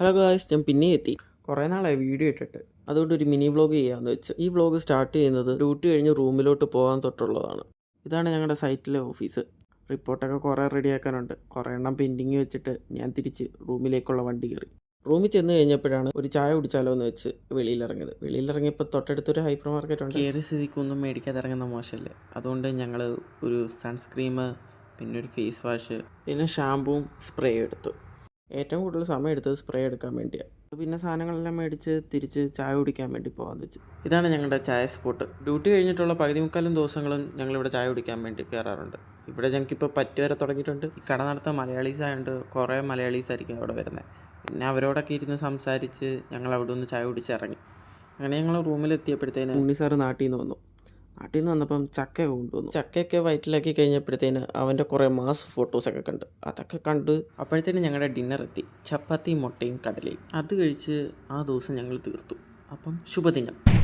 Hello guys ഞാൻ പിന്നെ എത്തി. കുറേ നാളായി വീഡിയോ ഇട്ടിട്ട്. അതുകൊണ്ട് ഒരു മിനി വ്ളോഗ് ചെയ്യാമെന്ന് വെച്ച്. ഈ വ്ളോഗ് സ്റ്റാർട്ട് ചെയ്യുന്നത് ഡ്യൂട്ടി കഴിഞ്ഞ് റൂമിലോട്ട് പോകാൻ തൊട്ടുള്ളതാണ്. ഇതാണ് ഞങ്ങളുടെ സൈറ്റിലെ ഓഫീസ് റിപ്പോർട്ടൊക്കെ കുറേ റെഡിയാക്കാനുണ്ട് കുറേ എണ്ണം പെൻഡിങ് വെച്ചിട്ട് ഞാൻ തിരിച്ച് റൂമിലേക്കുള്ള വണ്ടി കയറി. റൂമിൽ ചെന്ന് കഴിഞ്ഞപ്പോഴാണ് ഒരു ചായ കുടിച്ചാലോ എന്ന് വെച്ച് വെളിയിലിറങ്ങിയത്. വെളിയിലിറങ്ങിയപ്പോൾ തൊട്ടടുത്തൊരു ഹൈപ്പർ മാർക്കറ്റ് ഉണ്ട്. കയറി സ്ഥിതിക്കൊന്നും മേടിക്കാതെ ഇറങ്ങുന്ന മോശമല്ലേ അതുകൊണ്ട് ഞങ്ങൾ ഒരു സൺസ്ക്രീം പിന്നെ ഒരു ഫേസ് വാഷ് പിന്നെ ഷാമ്പൂവും സ്പ്രേ എടുത്തു. ഏറ്റവും കൂടുതൽ സമയം എടുത്തത് സ്പ്രേ എടുക്കാൻ വേണ്ടിയാണ് പിന്നെ സാധനങ്ങളെല്ലാം മേടിച്ച് തിരിച്ച് ചായ കുടിക്കാൻ വേണ്ടി പോകാമെന്ന് വെച്ച്. ഇതാണ് ഞങ്ങളുടെ ചായ സ്പോട്ട് ഡ്യൂട്ടി കഴിഞ്ഞിട്ടുള്ള പകുതി മുക്കാലും ദിവസങ്ങളും ഞങ്ങളിവിടെ ചായ കുടിക്കാൻ വേണ്ടി കയറാറുണ്ട് ഇവിടെ ഞങ്ങൾക്കിപ്പോൾ പറ്റി വരെ തുടങ്ങിയിട്ടുണ്ട്. ഈ കട നടത്താൻ മലയാളീസ് ആയതുകൊണ്ട് കുറേ മലയാളീസ് ആയിരിക്കും അവിടെ വരുന്നത് പിന്നെ അവരോടൊക്കെ ഇരുന്ന് സംസാരിച്ച് ഞങ്ങൾ അവിടെ നിന്ന് ചായ കുടിച്ചിറങ്ങി അങ്ങനെ ഞങ്ങൾ റൂമിലെത്തിയപ്പോഴത്തേന് ഉണ്ണി സാറ് നാട്ടിൽ നിന്ന് വന്നു. നാട്ടിൽ നിന്ന് വന്നപ്പം ചക്ക കൊണ്ടുവന്നു. ചക്കയൊക്കെ വയറ്റിലാക്കി കഴിഞ്ഞപ്പോഴത്തേന് അവന്റെ കുറേ മാസ് ഫോട്ടോസൊക്കെ കണ്ട്. അതൊക്കെ കണ്ട് അപ്പോഴത്തേന് ഞങ്ങളുടെ ഡിന്നർ എത്തി. ചപ്പാത്തിയും മുട്ടയും കടലയും. അത് കഴിച്ച് ആ ദിവസം ഞങ്ങൾ തീർത്തു. അപ്പം ശുഭദിനം.